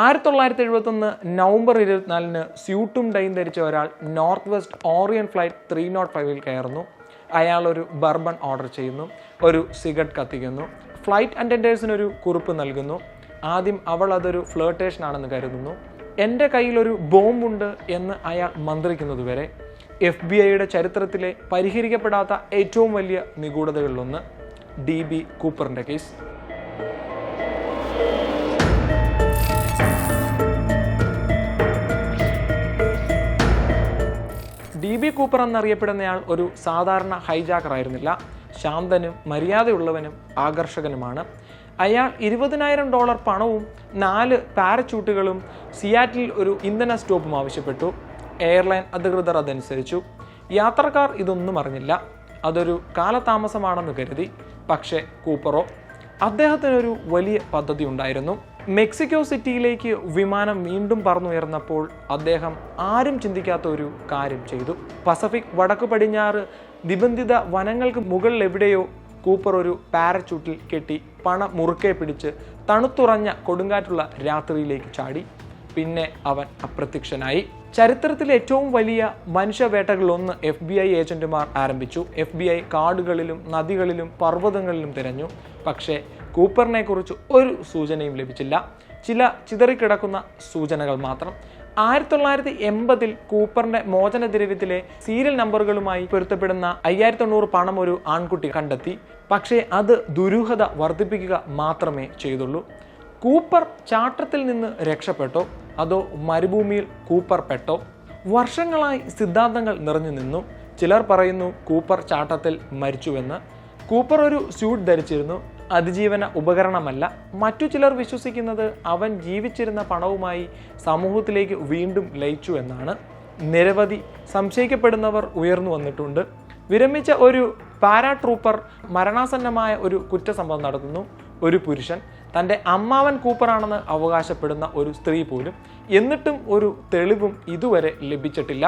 ആയിരത്തി തൊള്ളായിരത്തി എഴുപത്തൊന്ന് നവംബർ ഇരുപത്തിനാലിന് സ്യൂട്ടും ഡൈയും ധരിച്ച ഒരാൾ North West Orient flight three nought ഫൈവിൽ കയറുന്നു. അയാൾ ഒരു ബർബൺ ഓർഡർ ചെയ്യുന്നു ഒരു സിഗരറ്റ് കത്തിക്കുന്നു ഫ്ലൈറ്റ് അറ്റൻഡേഴ്സിന് ഒരു കുറിപ്പ് നൽകുന്നു. ആദ്യം അവൾ അതൊരു ഫ്ലേട്ടേഷൻ ആണെന്ന് കരുതുന്നു. എന്റെ കയ്യിലൊരു ബോംബുണ്ട് എന്ന് അയാൾ മന്ത്രിക്കുന്നതുവരെ എഫ് ബി ഐയുടെ ചരിത്രത്തിലെ പരിഹരിക്കപ്പെടാത്ത ഏറ്റവും വലിയ നിഗൂഢതകളിലൊന്ന് ഡി ബി കൂപ്പറിന്റെ കേസ്. കൂപ്പർ എന്നറിയപ്പെടുന്നയാൾ ഒരു സാധാരണ ഹൈജാക്കർ ആയിരുന്നില്ല. ശാന്തനും മര്യാദയുള്ളവനും ആകർഷകനുമാണ്. അയാൾ ഇരുപതിനായിരം ഡോളർ പണവും നാല് പാരച്യൂട്ടുകളും സിയാറ്റിൽ ഒരു ഇന്ധന സ്റ്റോപ്പും ആവശ്യപ്പെട്ടു. എയർലൈൻ അധികൃതർ അതനുസരിച്ചു. യാത്രക്കാർ ഇതൊന്നും അറിഞ്ഞില്ല. അതൊരു കാലതാമസമാണെന്ന് കരുതി. പക്ഷേ കൂപ്പറോ? അദ്ദേഹത്തിനൊരു വലിയ പദ്ധതി ഉണ്ടായിരുന്നു. മെക്സിക്കോ സിറ്റിയിലേക്ക് വിമാനം വീണ്ടും പറന്നുയർന്നപ്പോൾ അദ്ദേഹം ആരും ചിന്തിക്കാത്ത ഒരു കാര്യം ചെയ്തു. പസഫിക് വടക്കു പടിഞ്ഞാറ് നിബന്ധിത വനങ്ങൾക്ക് മുകളിൽ എവിടെയോ കൂപ്പർ ഒരു പാരച്യൂട്ടിൽ കെട്ടി പണ മുറുക്കെ പിടിച്ച് തണുത്തുറഞ്ഞ കൊടുങ്കാറ്റുള്ള രാത്രിയിലേക്ക് ചാടി. പിന്നെ അവൻ അപ്രത്യക്ഷനായി. ചരിത്രത്തിലെ ഏറ്റവും വലിയ മനുഷ്യവേട്ടകളിലൊന്ന് എഫ് ബി ഐ ഏജന്റുമാർ ആരംഭിച്ചു. എഫ് ബി ഐ കാടുകളിലും നദികളിലും പർവതങ്ങളിലും തിരഞ്ഞു. പക്ഷേ കൂപ്പറിനെ കുറിച്ച് ഒരു സൂചനയും ലഭിച്ചില്ല. ചില ചിതറിക്കിടക്കുന്ന സൂചനകൾ മാത്രം. ആയിരത്തി തൊള്ളായിരത്തി എൺപതിൽ കൂപ്പറിന്റെ മോചന ദ്രവ്യത്തിലെ സീരിയൽ നമ്പറുകളുമായി പൊരുത്തപ്പെടുന്ന അയ്യായിരത്തി തൊണ്ണൂറ് പണം ഒരു ആൺകുട്ടി കണ്ടെത്തി. പക്ഷേ അത് ദുരൂഹത വർദ്ധിപ്പിക്കുക മാത്രമേ ചെയ്തുള്ളൂ. കൂപ്പർ ചാട്ടത്തിൽ നിന്ന് രക്ഷപ്പെട്ടോ? അതോ മരുഭൂമിയിൽ കൂപ്പർ പെട്ടോ? വർഷങ്ങളായി സിദ്ധാന്തങ്ങൾ നിറഞ്ഞു നിന്നു. ചിലർ പറയുന്നു കൂപ്പർ ചാട്ടത്തിൽ മരിച്ചുവെന്ന്. കൂപ്പർ ഒരു സ്യൂട്ട് ധരിച്ചിരുന്നു. അതിജീവന ഉപകരണമല്ല. മറ്റു ചിലർ വിശ്വസിക്കുന്നത് അവൻ ജീവിച്ചിരുന്ന പണവുമായി സമൂഹത്തിലേക്ക് വീണ്ടും ലയിച്ചു എന്നാണ്. നിരവധി സംശയിക്കപ്പെടുന്നവർ ഉയർന്നു വന്നിട്ടുണ്ട്. വിരമിച്ച ഒരു പാരാട്രൂപ്പർ മരണാസന്നമായ ഒരു കുറ്റസംഭവം നടത്തുന്നു. ഒരു പുരുഷൻ തന്റെ അമ്മാവൻ കൂപ്പറാണെന്ന് അവകാശപ്പെടുന്ന ഒരു സ്ത്രീ പോലും എന്നിട്ടും ഒരു തെളിവും ഇതുവരെ ലഭിച്ചിട്ടില്ല.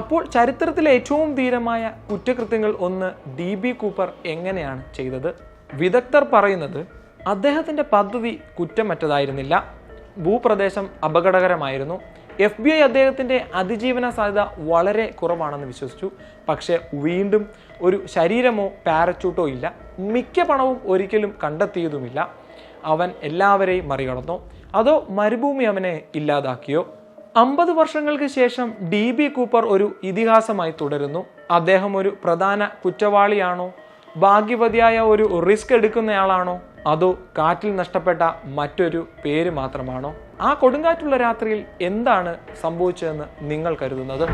അപ്പോൾ ചരിത്രത്തിലെ ഏറ്റവും ധീരമായ കുറ്റകൃത്യങ്ങൾ ഒന്ന് ഡി ബി കൂപ്പർ എങ്ങനെയാണ് ചെയ്തത്? വിദഗ്ധർ പറയുന്നത് അദ്ദേഹത്തിന്റെ പദ്ധതി കുറ്റമറ്റതായിരുന്നില്ല. ഭൂപ്രദേശം അപകടകരമായിരുന്നു. എഫ് ബി ഐ അദ്ദേഹത്തിന്റെ അതിജീവന സാധ്യത വളരെ കുറവാണെന്ന് വിശ്വസിച്ചു. പക്ഷേ വീണ്ടും ഒരു ശരീരമോ പാരച്യൂട്ടോ ഇല്ല. മിക്ക പണവും ഒരിക്കലും കണ്ടെത്തിയതുമില്ല. അവൻ എല്ലാവരെയും മറികടന്നു. അതോ മരുഭൂമി അവനെ ഇല്ലാതാക്കിയോ? അമ്പത് വർഷങ്ങൾക്ക് ശേഷം ഡി ബി കൂപ്പർ ഒരു ഇതിഹാസമായി തുടരുന്നു. അദ്ദേഹം ഒരു പ്രധാന കുറ്റവാളിയാണോ ഭാഗ്യവതിയായ ഒരു റിസ്ക് എടുക്കുന്നയാളാണോ? അതോ കാറ്റിൽ നഷ്ടപ്പെട്ട മറ്റൊരു പേര് മാത്രമാണോ? ആ കൊടുങ്കാറ്റുള്ള രാത്രിയിൽ എന്താണ് സംഭവിച്ചതെന്ന് നിങ്ങൾ കരുതുന്നത്?